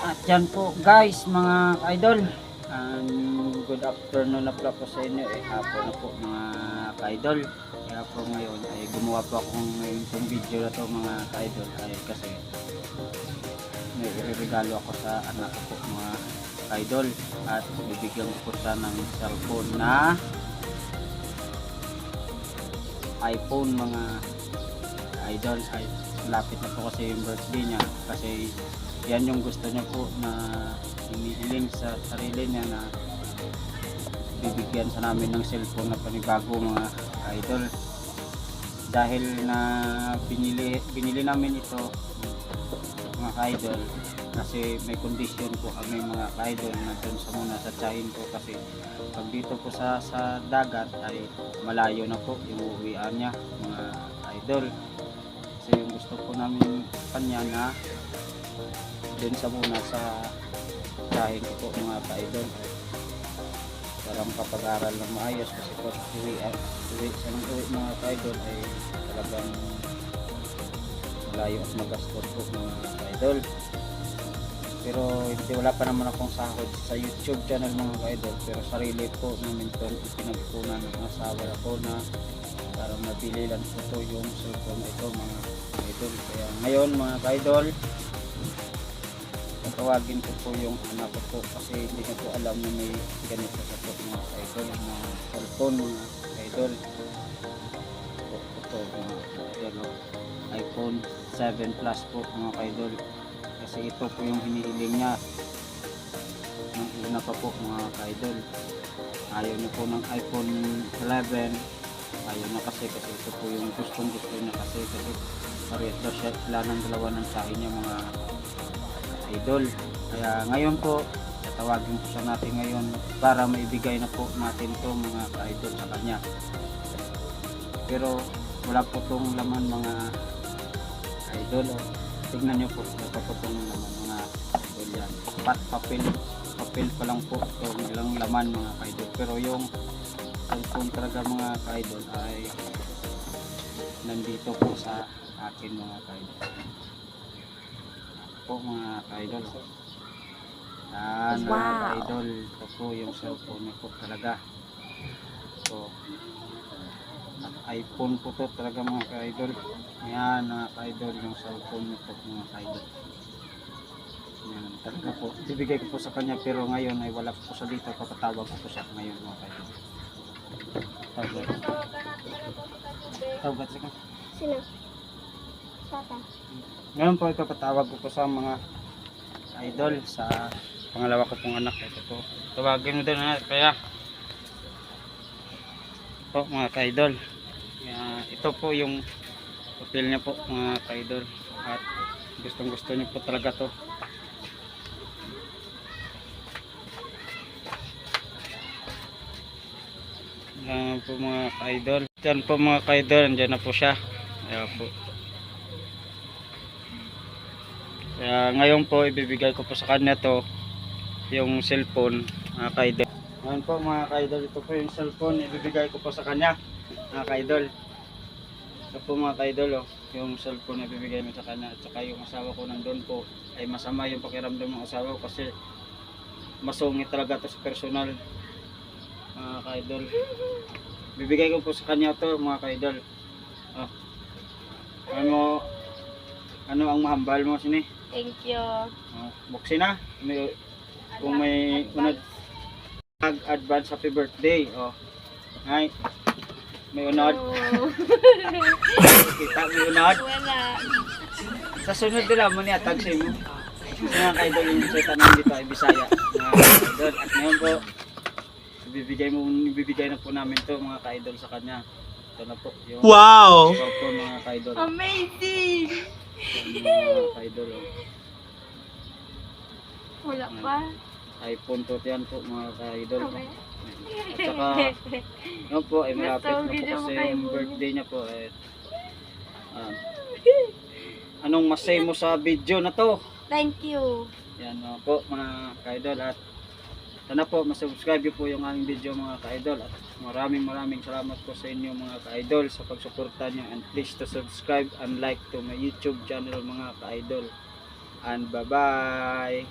At yan po guys, mga idol. Um, good afternoon na pala po sa inyo. Eh, hapon na po mga idol. Kaya po ngayon ay gumawa po ako ngayon itong video na to mga idol. Ay, kasi may regalo ako sa anak ko mga idol. At bibigyan ko po siya ng cellphone na iPhone mga idol. Ay, lapit na po kasi yung birthday niya. Kasi yan yung gusto niya po na inihiling sa sarili niya na bibigyan sa namin ng cellphone na panibago mga idol. Dahil na binili binili namin ito mga idol kasi may condition po kami mga idol na dun sa muna sa tsahin ko kasi pag dito po sa sa dagat ay malayo na po yung uwian niya mga idol gusto po namin kanya na dun sa muna sa tsahin ko po mga ka-idol. Para makapag-aral ng maayos kasi po uwi, at uwi sa nang uwi mga ka-idol ay talagang malayo at magastos po mga ka-idol pero hindi wala pa naman akong sahod sa YouTube channel mga ka-idol. Pero sarili po namin ito pinagpunan ng asawa ko na para mabili lang po to yung cellphone ito mga ka-idol. Kaya ngayon mga ka-idol tatawagin ko po yung anak ko kasi hindi ko alam na may ganito sa po mga idol na cellphone mga idol ito mga oh, iPhone 7 Plus po mga idol kasi ito po yung hinihiling niya nung una pa po mga idol ayaw niya po ng iPhone 11 ayaw na kasi kasi ito po yung gustong gusto niya kasi kasi parehas daw siya sila ng dalawa ng sahin niya mga idol. Kaya ngayon po, tatawagin po siya natin ngayon para maibigay na po natin to mga ka-idol sa kanya. Pero wala po tong laman mga idol. Oh. Tignan nyo po, wala pa po tong laman mga idol yan. Pat papel, papel pa lang po itong ilang laman mga ka-idol. Pero yung cellphone talaga mga ka-idol ay nandito po sa akin mga ka-idol po mga ka-idol. Yan, mga Wow. ka-idol. Ito po yung cellphone po talaga. So, iPhone po to talaga mga ka-idol. Yan mga ka-idol yung cellphone niya po mga ka-idol. Yan, talaga po. Ibigay ko po sa kanya pero ngayon ay wala po siya dito. Papatawag ko po siya ngayon mga ka-idol. Tawag. Tawag ka. Sino? Papa. Ngayon po ipapatawag ko po sa mga idol sa pangalawa ko pong anak. Ito po. Tawagin mo doon na kaya. Po mga ka-idol. Kaya, ito po yung papel niya po mga ka-idol. At gustong gusto niyo po talaga to. Yan po mga ka-idol. Yan po mga ka-idol. Andyan na po siya. Ayan po. Kaya ngayon po ibibigay ko po sa kanya to yung cellphone mga kaidol. Ngayon po mga kaidol, ito po yung cellphone ibibigay ko po sa kanya mga kaidol. Ito po mga kaidol oh, yung cellphone na ibibigay mo sa kanya at saka yung asawa ko nandun po ay masama yung pakiramdam ng asawa ko kasi masungit talaga to sa personal mga kaidol. Bibigay ko po sa kanya to mga kaidol. Oh. Ano ano ang mahambal mo sini? Thank you. Uh, buksi na. May, kung may unod mag-advance happy birthday. Oh. Ay. May unod. Kita may unod. wala. Sa sunod nila mo niya tag sa imo. Mga kaidol yung sa tanan dito ay Bisaya. Mga kaidol. At ngayon po ibibigay mo ibibigay na po namin to mga kaidol sa kanya. Ito na po yung Wow! Ito po mga kaidol. Amazing! Yung mga kaidol. Oh. Wala pa. iPhone to yan po mga kaidol. Okay. At saka, ano po, ay malapit na po kasi yung birthday niya po. Eh, ah, anong masay mo sa video na to? Thank you. Yan mga po mga ka-idol at sana po masubscribe niyo po yung aming video mga ka-idol at maraming maraming salamat po sa inyo mga ka-idol sa pagsuporta niyo and please to subscribe and like to my YouTube channel mga ka-idol and bye bye